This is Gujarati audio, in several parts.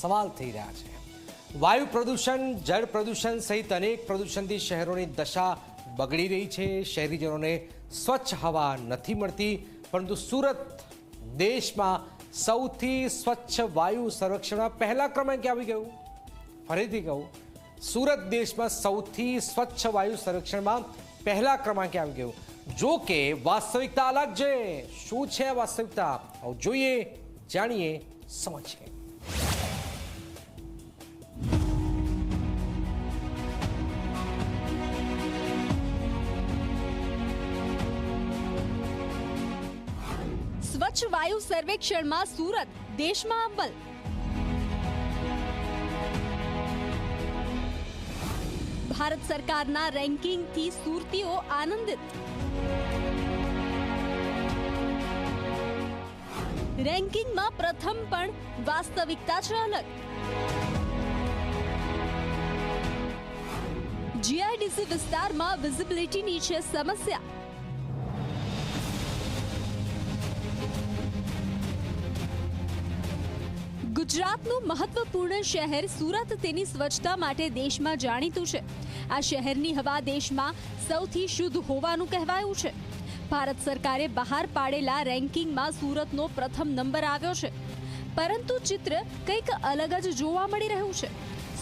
સવાલ થઈ રહ્યા છે. વાયુ પ્રદૂષણ, જળ પ્રદૂષણ સહિત અનેક પ્રદૂષણથી શહેરોની દશા બગડી રહી છે. શહેરીજનોને સ્વચ્છ હવા નથી મળતી, પરંતુ સુરત દેશમાં સૌથી સ્વચ્છ વાયુ સંરક્ષણમાં પહેલા ક્રમાંકે આવી ગયું. ફરીથી કહું, સુરત દેશમાં સૌથી સ્વચ્છ વાયુ સંરક્ષણમાં પહેલા ક્રમાંકે આવી ગયું. જો કે વાસ્તવિકતા અલગ છે. શું છે વાસ્તવિકતા? જોઈએ, જાણીએ, સમજીએ. સ્વચ્છ વાયુ સર્વેક્ષણમાં સુરત, દેશમાં અવ્વલ. ભારત સરકારના રેન્કિંગથી સુરતીઓ આનંદિત. રેન્કિંગમાં પ્રથમ પણ વાસ્તવિકતા છે અલગ. જીઆઈડીસી વિસ્તારમાં વિઝિબિલિટીની છે સમસ્યા. ગુજરાતનું મહત્વપૂર્ણ શહેર સુરત તેની સ્વચ્છતા માટે દેશમાં જાણીતું છે. આ શહેરની હવા દેશમાં સૌથી શુદ્ધ હોવાનું કહેવાયું છે. ભારત સરકારે બહાર પાડેલા રેન્કિંગમાં સુરતનો પ્રથમ નંબર આવ્યો છે. પરંતુ ચિત્ર કંઈક અલગ જ જોવા મળી રહ્યું છે.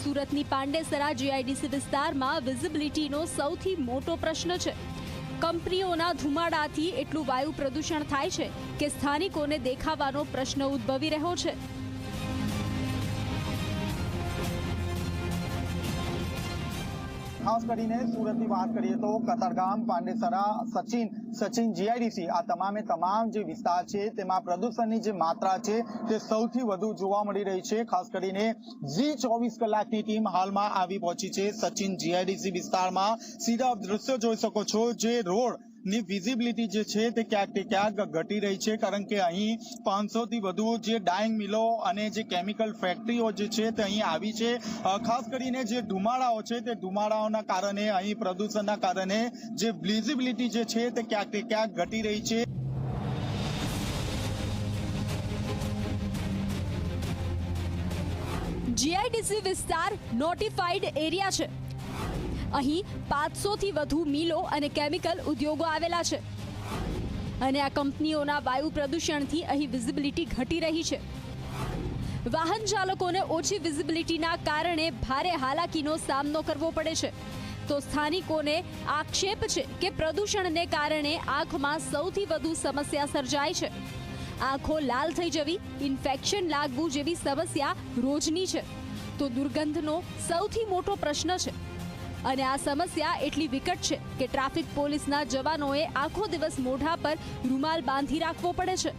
સુરતની પાંડેસરા જીઆઈડીસી વિસ્તારમાં વિઝિબિલિટીનો સૌથી મોટો પ્રશ્ન છે. કંપનીઓના ધુમાડાથી એટલું વાયુ પ્રદૂષણ થાય છે કે સ્થાનિકોને દેખાવાનો પ્રશ્ન ઉદ્ભવી રહ્યો છે. ખાસ કરીને સુરતની વાત કરીએ તો કતારગામ પાંડેસરા, સચિન સચિન જીઆઈડીસી આ તમામે તમામ જે વિસ્તાર છે તેમાં પ્રદૂષણની જે માત્રા છે તે સૌથી વધુ જોવા મળી રહી છે. ખાસ કરીને જી ચોવીસ કલાકની ટીમ હાલમાં આવી પહોંચી છે. સચિન જીઆઈડીસી વિસ્તારમાં સીધા દ્રશ્યો જોઈ શકો છો જે રોડ ની વિઝિબિલિટી જે છે તે ક્યાંક ક્યાંક ઘટી રહી છે, કારણ કે અહીં પાંચસો થી વધુ જે ડાઇંગ મિલો અને જે કેમિકલ ફેક્ટરીઓ જે છે તે અહીં આવી છે. ખાસ કરીને જે ધુમાડાઓ છે તે ધુમાડાઓના કારણે, અહીં પ્રદૂષણના કારણે જે વિઝિબિલિટી જે છે તે ક્યાંક તે ક્યાંક ઘટી રહી છે. જીઆઈડીસી વિસ્તાર નોટિફાઈડ એરિયા છે. અહીં પાંચસો થી વધુ મિલો અને કેમિકલ ઉદ્યોગો આવેલા છે. અને આ કંપનીઓના વાયુ પ્રદૂષણથી અહીં વિઝિબિલિટી ઘટી રહી છે. વાહન ચાલકોને ઓછી વિઝિબિલિટીના કારણે ભારે હાલાકીનો સામનો કરવો પડે છે. તો સ્થાનિકોને આક્ષેપ છે કે પ્રદૂષણને કારણે આંખમાં સૌથી વધુ સમસ્યા સર્જાય છે. આંખો લાલ થઈ જવી, ઇન્ફેક્શન લાગવું જેવી સમસ્યા રોજની છે. તો દુર્ગંધનો સૌથી મોટો પ્રશ્ન છે. અને આ સમસ્યા એટલી વિકટ છે કે ટ્રાફિક પોલીસના જવાનોએ આખો દિવસ મોઢા પર રૂમાલ બાંધી રાખવો પડે છે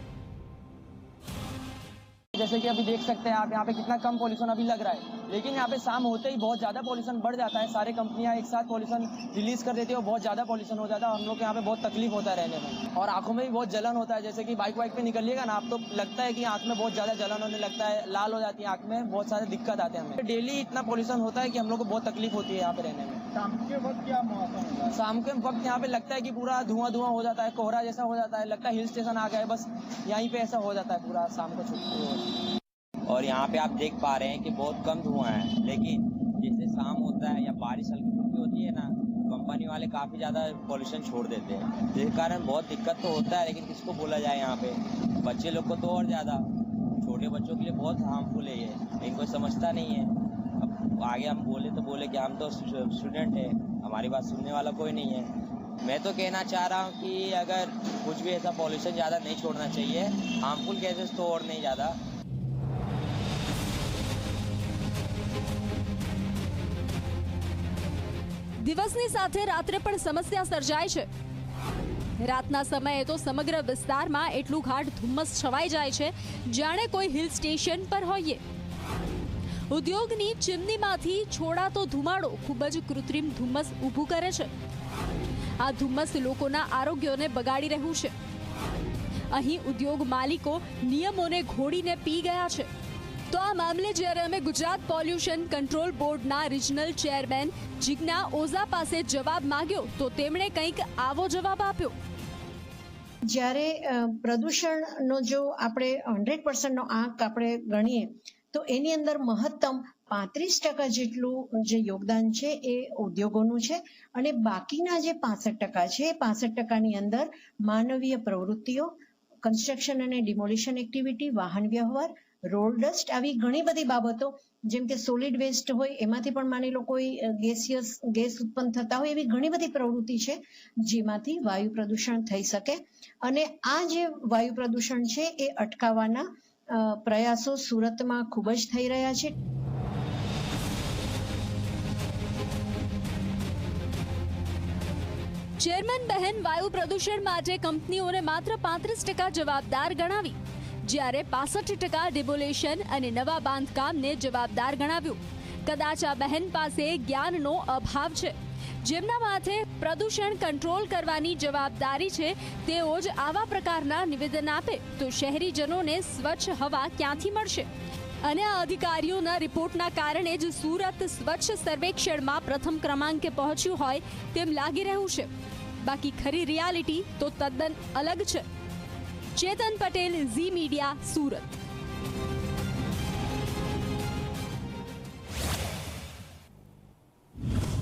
जैसे कि अभी देख सकते हैं आप यहाँ पे कितना कम पॉल्यूशन अभी लग रहा है लेकिन यहाँ पे शाम होते ही बहुत ज़्यादा पॉल्यूशन बढ़ जाता है। सारे कंपनियाँ एक साथ पॉल्यूशन रिलीज़ कर देती है और बहुत ज़्यादा पॉल्यूशन हो जाता है हम लोग को यहाँ पे बहुत तकलीफ़ होता है रहने में। और आँखों में भी बहुत जलन होता है जैसे कि बाइक वाइक पे निकलिएगा ना आप तो लगता है कि आँख में बहुत ज़्यादा जलन होने लगता है लाल हो जाती है आँख में बहुत सारे दिक्कत आते हैं हमें। डेली इतना पॉल्यूशन होता है कि हम लोग को बहुत तकलीफ़ होती है यहाँ पे रहने में। शाम के वक्त क्या मौसम होता है? शाम के वक्त यहाँ पे लगता है कि पूरा धुआँ धुआँ हो जाता है कोहरा जैसा हो जाता है लगता है हिल स्टेशन आ गया है बस यहीं पे ऐसा हो जाता है पूरा शाम को छुट्टी। और यहाँ पे आप देख पा रहे हैं कि बहुत कम धुआँ है, लेकिन जैसे शाम होता है या बारिश हल्की फुल्की होती है ना कंपनी वाले काफ़ी ज़्यादा पॉल्यूशन छोड़ देते हैं। जिस कारण बहुत दिक्कत तो होता है, लेकिन किसको बोला जाए यहाँ पे? बच्चे लोग को तो और ज़्यादा। छोटे बच्चों के लिए बहुत हार्मफुल है ये। लेकिन कोई समझता नहीं है। अब आगे हम बोले तो बोले कि हम तो स्टूडेंट है, हमारी बात सुनने वाला कोई नहीं है। मैं तो कहना चाह रहा हूँ कि अगर कुछ भी ऐसा पॉल्यूशन ज़्यादा नहीं छोड़ना चाहिए हार्मफुल गैसेस तो और नहीं ज़्यादा। દિવસની સાથે રાત્રે પણ સમસ્યા સર્જાય છે. રાતના સમયે તો સમગ્ર વિસ્તારમાં એટલું ગાઢ ધુમ્મસ છવાઈ જાય છે, જાણે કોઈ હિલ સ્ટેશન પર હોઈએ. ઉદ્યોગની ચીમનીમાંથી છોડાતો ધુમાડો, ખૂબ જ કૃત્રિમ ધુમ્મસ ઊભું કરે છે. આ ધુમ્મસ લોકોના આરોગ્યને બગાડી રહ્યું છે. અહીં ઉદ્યોગ માલિકો નિયમોને ઘોડીને પી ગયા છે. તો આ મામલે જ્યારે અમે ગુજરાત પોલ્યુશન કંટ્રોલ બોર્ડના રિજનલ ચેરમેન જિજ્ઞા ઓઝા પાસે જવાબ માંગ્યો, તો તેમણે કંઈક આવો જવાબ આપ્યો. જ્યારે પ્રદૂષણનો જો આપણે હંડ્રેડ પર્સન્ટનો આંક આપણે ગણીએ, તો એની અંદર મહત્તમ પાંત્રીસ ટકા જેટલું જે યોગદાન છે એ ઉદ્યોગોનું છે અને બાકીના જે પાસઠ ટકા છે, એ પાસઠ ટકાની અંદર માનવીય પ્રવૃત્તિઓ કન્સ્ટ્રક્શન અને ડિમોલિશન એક્ટિવિટી વાહન વ્યવહાર રોડ ડસ્ટ આવી ઘણી બધી બાબતો, જેમ કે સોલિડ વેસ્ટ હોય, એમાંથી પણ માની લો કોઈ ગેસિયસ ગેસ ઉત્પન્ન થતા હોય એવી ઘણી બધી પ્રવૃત્તિ છે, જેમાંથી વાયુ પ્રદૂષણ થઈ શકે. અને આ જે વાયુ પ્રદૂષણ છે, એ અટકાવવાના પ્રયાસો સુરતમાં ખૂબ જ થઈ રહ્યા છે. ચેરમેન બહેન, વાયુ પ્રદૂષણ માટે કંપનીઓને માત્ર પાંત્રીસ ટકા જવાબદાર ગણાવી જ્યારે પાસઠ ટકા ડિબોલેશન અને નવા બાંધકામને જવાબદાર ગણાવ્યું. કદાચ આ બહેન પાસે જ્ઞાનનો અભાવ છે. જેમના માથે પ્રદૂષણ કંટ્રોલ કરવાની જવાબદારી છે, તેઓ જ આવા પ્રકારના નિવેદન આપે તો શહેરીજનોને સ્વચ્છ હવા ક્યાંથી મળશે? અને આ અધિકારીઓના રિપોર્ટના કારણે જ સુરત સ્વચ્છ સર્વેક્ષણમાં પ્રથમ ક્રમાંકે પહોંચ્યું હોય તેમ લાગી રહ્યું છે. બાકી ખરી રિયાલિટી તો તદ્દન અલગ છે. ચેતન પટેલ ઝી મીડિયા સુરત.